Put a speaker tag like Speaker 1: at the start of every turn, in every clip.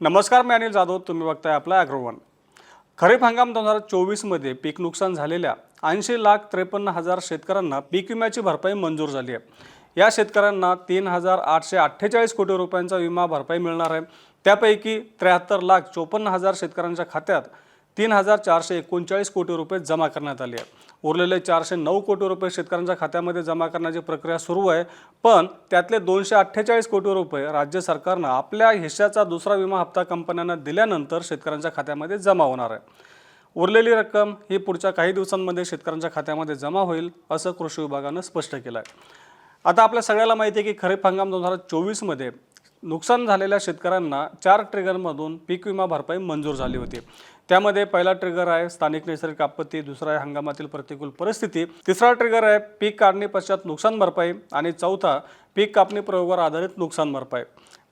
Speaker 1: नमस्कार मी अनिल जाधव. तुम्ही बघताय आपला अॅग्रोवन खरीप हंगाम दोन हजार चोवीसमध्ये पीक नुकसान झालेल्या ऐंशी लाख त्रेपन्न हजार शेतकऱ्यांना पीक विम्याची भरपाई मंजूर झाली आहे. या शेतकऱ्यांना तीन हजार आठशे अठ्ठेचाळीस कोटी रुपयांचा विमा भरपाई मिळणार आहे. त्यापैकी त्र्याहत्तर लाख चोपन्न हजार शेतकऱ्यांच्या खात्यात तीन हजार चारशे एकोणचाळीस कोटी रुपये जमा करण्यात आले आहे उरलेले चारशे नऊ कोटी रुपये शेतकऱ्यांच्या खात्यामध्ये जमा करण्याची प्रक्रिया सुरू आहे. पण त्यातले दोनशे अठ्ठेचाळीस कोटी रुपये राज्य सरकारनं आपल्या हिश्श्याचा दुसरा विमा हप्ता कंपन्यांना दिल्यानंतर शेतकऱ्यांच्या खात्यामध्ये जमा होणार आहे. उरलेली रक्कम ही पुढच्या काही दिवसांमध्ये शेतकऱ्यांच्या खात्यामध्ये जमा होईल असं कृषी विभागानं स्पष्ट केलं आहे आता आपल्या सगळ्याला माहिती आहे की खरीप हंगाम दोन हजार चोवीसमध्ये नुकसान झालेल्या शेतकऱ्यांना चार ट्रिगरमधून पीक विमा भरपाई मंजूर झाली होती. त्यामध्ये पहिला ट्रिगर आहे स्थानिक नैसर्गिक आपत्ती दुसरा आहे हंगामातील प्रतिकूल परिस्थिती तिसरा ट्रिगर आहे पीक काढणी पश्चात नुकसान भरपाई आणि चौथा पीक कापणी प्रयोगावर आधारित नुकसान भरपाई.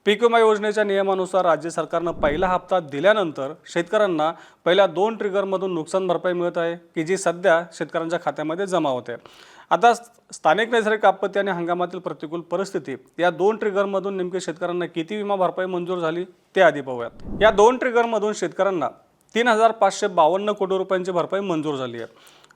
Speaker 1: पीक विमा योजनेच्या नियमानुसार राज्य सरकारनं पहिला हप्ता दिल्यानंतर शेतकऱ्यांना पहिल्या दोन ट्रिगरमधून नुकसान भरपाई मिळत आहे की जी सध्या शेतकऱ्यांच्या खात्यामध्ये जमा होते. आता स्थानिक नैसर्गिक आपत्ती आणि हंगामातील प्रतिकूल परिस्थिती या दोन ट्रिगरमधून नेमके शेतकऱ्यांना किती विमा भरपाई मंजूर झाली ते आधी पाहूयात. या दोन ट्रिगरमधून शेतकऱ्यांना तीन हजार पाचशे बावन्न कोटी रुपयांची भरपाई मंजूर झाली आहे.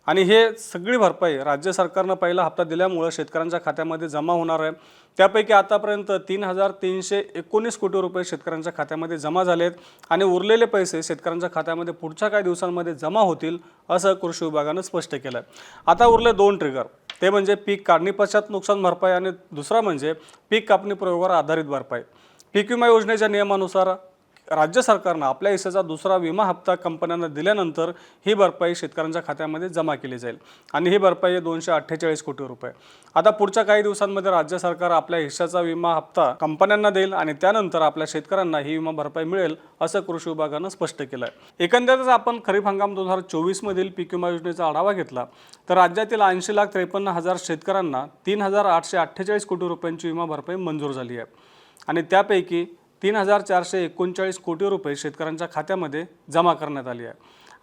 Speaker 1: आणि हे सगळी भरपाई राज्य सरकारनं पहिला हप्ता दिल्यामुळं शेतकऱ्यांच्या खात्यामध्ये जमा होणार आहे. त्यापैकी आतापर्यंत तीन हजार तीनशे एकोणीस कोटी रुपये शेतकऱ्यांच्या खात्यामध्ये जमा झालेत आणि उरलेले पैसे शेतकऱ्यांच्या खात्यामध्ये पुढच्या काही दिवसांमध्ये जमा होतील असं कृषी विभागानं स्पष्ट केलं आहे आता उरले दोन ट्रिगर ते म्हणजे पीक काढणी पश्चात नुकसान भरपाई आणि दुसरा म्हणजे पीक कापणी प्रयोगावर आधारित भरपाई. पीक विमा योजनेच्या नियमानुसार राज्य सरकारनं आपल्या हिस्साचा दुसरा विमा हप्ता कंपन्यांना दिल्यानंतर ही भरपाई शेतकऱ्यांच्या खात्यामध्ये जमा केली जाईल. आणि ही भरपाई दोनशे अठ्ठेचाळीस कोटी रुपये. आता पुढच्या काही दिवसांमध्ये राज्य सरकार आपल्या हिश्श्याचा विमा हप्ता कंपन्यांना देईल आणि त्यानंतर आपल्या शेतकऱ्यांना ही विमा भरपाई मिळेल असं कृषी विभागानं स्पष्ट केलं आहे एकंदरीतच आपण खरीप हंगाम दोन हजार चोवीसमधील पीक विमा योजनेचा आढावा घेतला तर राज्यातील ऐंशी लाख त्रेपन्न हजार शेतकऱ्यांना तीन हजार आठशे अठ्ठेचाळीस कोटी रुपयांची विमा भरपाई मंजूर झाली आहे. आणि त्यापैकी तीन हजार चारशे एकोणचाळीस कोटी रुपये शेतकऱ्यांच्या खात्यामध्ये जमा करण्यात आली आहे.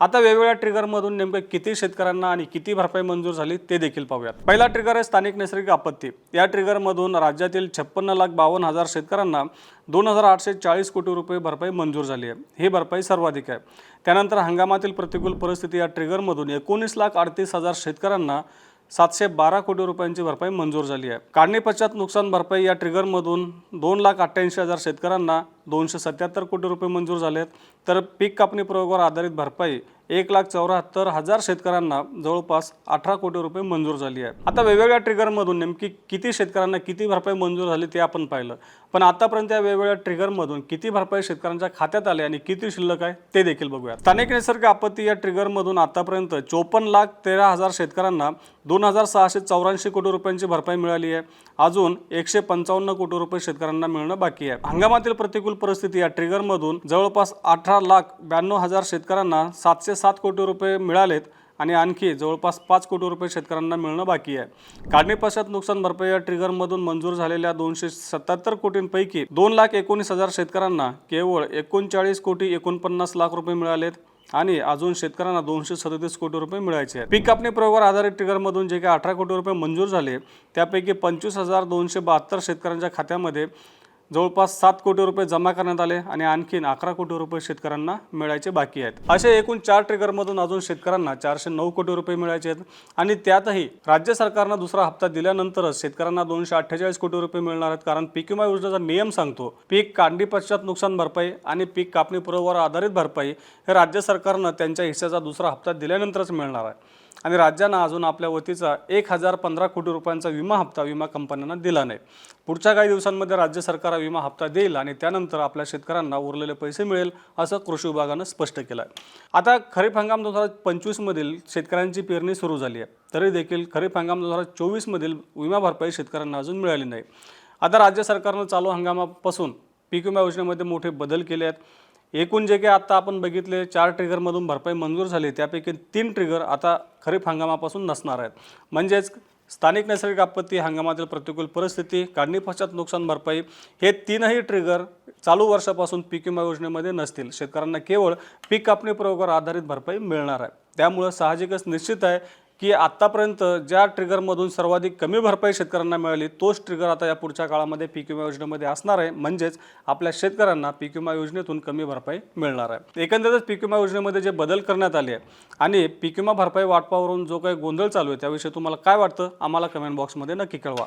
Speaker 1: आता वेगवेगळ्या ट्रिगरमधून नेमके किती शेतकऱ्यांना आणि किती भरपाई मंजूर झाली ते देखील पाहूयात. पहिला ट्रिगर आहे स्थानिक नैसर्गिक आपत्ती. या ट्रिगरमधून राज्यातील छप्पन्न लाख बावन्न हजार शेतकऱ्यांना दोन हजार आठशे चाळीस कोटी रुपये भरपाई मंजूर झाली आहे. ही भरपाई सर्वाधिक आहे. त्यानंतर हंगामातील प्रतिकूल परिस्थिती या ट्रिगरमधून एकोणीस लाख अडतीस हजार शेतकऱ्यांना सातशे बारा कोटी रुपयांची भरपाई मंजूर झाली आहे. काढणी पश्चात नुकसान भरपाई या ट्रिगरमधून दोन लाख अठ्ठ्याऐंशी हजार शेतकऱ्यांना दोनशे सत्याहत्तर कोटी रुपये मंजूर झाले आहेत तर पीक कापणी प्रयोगावर आधारित भरपाई एक लाख चौऱ्याहत्तर हजार शेतकऱ्यांना जवळपास अठरा कोटी रुपये मंजूर झाली आहे आता वेगवेगळ्या ट्रिगरमधून नेमकी किती शेतकऱ्यांना किती भरपाई मंजूर झाली ते आपण पाहिलं. पण आतापर्यंत या वेगवेगळ्या ट्रिगरमधून किती भरपाई शेतकऱ्यांच्या खात्यात आली आणि किती शिल्लक आहे ते देखील बघूया स्थानिक निसर्ग आपत्ती या ट्रिगरमधून आतापर्यंत चोपन्न लाख तेरा हजार शेतकऱ्यांना दोन हजार सहाशे चौऱ्याऐंशी कोटी रुपयांची भरपाई मिळाली आहे. अजून एकशे पंचावन्न कोटी रुपये शेतकऱ्यांना मिळणं बाकी आहे. हंगामातील प्रतिकूल परिस्थिती या ट्रिगरमधून जवळपास अठरा लाख ब्याण्णव हजार शेतकऱ्यांना सातशे सात कोटी रुपये मिळालेत आणि आणखी जवळपास पाच कोटी रुपये शेतकऱ्यांना मिळणं बाकी आहे. काढणी पश्चात नुकसान भरपाई या ट्रिगरमधून मंजूर झालेल्या दोनशे सत्याहत्तर कोटींपैकी दोन लाख एकोणीस हजार शेतकऱ्यांना केवळ एकोणचाळीस कोटी एकोणपन्नास लाख रुपये मिळालेत आणि अजून शेतकऱ्यांना दोनशे सदतीस कोटी रुपये मिळायचे आहेत. पीक कापणी प्रयोगावर आधारित ट्रिगरमधून जे काही अठरा कोटी रुपये मंजूर झाले त्यापैकी पंचवीस हजार दोनशे बहात्तर शेतकऱ्यांच्या खात्यामध्ये जवळपास सात कोटी रुपये जमा करण्यात आले आणि आणखीन अकरा कोटी रुपये शेतकऱ्यांना मिळायचे बाकी आहेत. असे एकूण चार ट्रिगरमधून अजून शेतकऱ्यांना चारशे नऊ कोटी रुपये मिळायचे आहेत. आणि त्यातही राज्य सरकारनं दुसरा हप्ता दिल्यानंतरच शेतकऱ्यांना दोनशे अठ्ठेचाळीस कोटी रुपये मिळणार आहेत. कारण पीक विमा योजनेचा नियम सांगतो पीक काढणी पश्चात नुकसान भरपाई आणि पीक कापणी पुरवठ्यावर आधारित भरपाई हे राज्य सरकारनं त्यांच्या हिस्साचा दुसरा हप्ता दिल्यानंतरच मिळणार आहे. आणि राज्यानं अजून आपल्या वतीचा एक हजार पंधरा कोटी रुपयांचा विमा हप्ता विमा कंपन्यांना दिला नाही. पुढच्या काही दिवसांमध्ये राज्य सरकार हा विमा हप्ता देईल आणि त्यानंतर आपल्या शेतकऱ्यांना उरलेले पैसे मिळेल असं कृषी विभागानं स्पष्ट केलं आहे आता खरीप हंगाम दोन हजार पंचवीसमधील शेतकऱ्यांची पेरणी सुरू झाली आहे. तरी देखील खरीप हंगाम दोन हजार चोवीसमधील विमा भरपाई शेतकऱ्यांना अजून मिळाली नाही. आता राज्य सरकारनं चालू हंगामापासून पीक विमा योजनेमध्ये मोठे बदल केले आहेत. एकूण जे काही आत्ता आपण बघितले चार ट्रिगरमधून भरपाई मंजूर झाली त्यापैकी तीन ट्रिगर आता खरीप हंगामापासून नसणार आहेत. म्हणजेच स्थानिक नैसर्गिक आपत्ती हंगामातील प्रतिकूल परिस्थिती काढणी पश्चात नुकसान भरपाई हे तीनही ट्रिगर चालू वर्षापासून पीक विमा योजनेमध्ये नसतील. शेतकऱ्यांना केवळ पीक कापणी प्रयोगावर आधारित भरपाई मिळणार आहे. त्यामुळं साहजिकच निश्चित आहे की आत्तापर्यंत ज्या ट्रिगरमधून सर्वाधिक कमी भरपाई शेतकऱ्यांना मिळाली तोच ट्रिगर आता या पुढच्या काळामध्ये पीक विमा योजनेमध्ये असणार आहे. म्हणजेच आपल्या शेतकऱ्यांना पीक विमा योजनेतून कमी भरपाई मिळणार आहे. एकंदरीतच पीक विमा योजनेमध्ये जे बदल करण्यात आले आहे आणि पीक विमा भरपाई वाटपावरून जो काही गोंधळ चालू आहे त्याविषयी तुम्हाला काय वाटतं? आम्हाला कमेंट बॉक्समध्ये नक्की कळवा.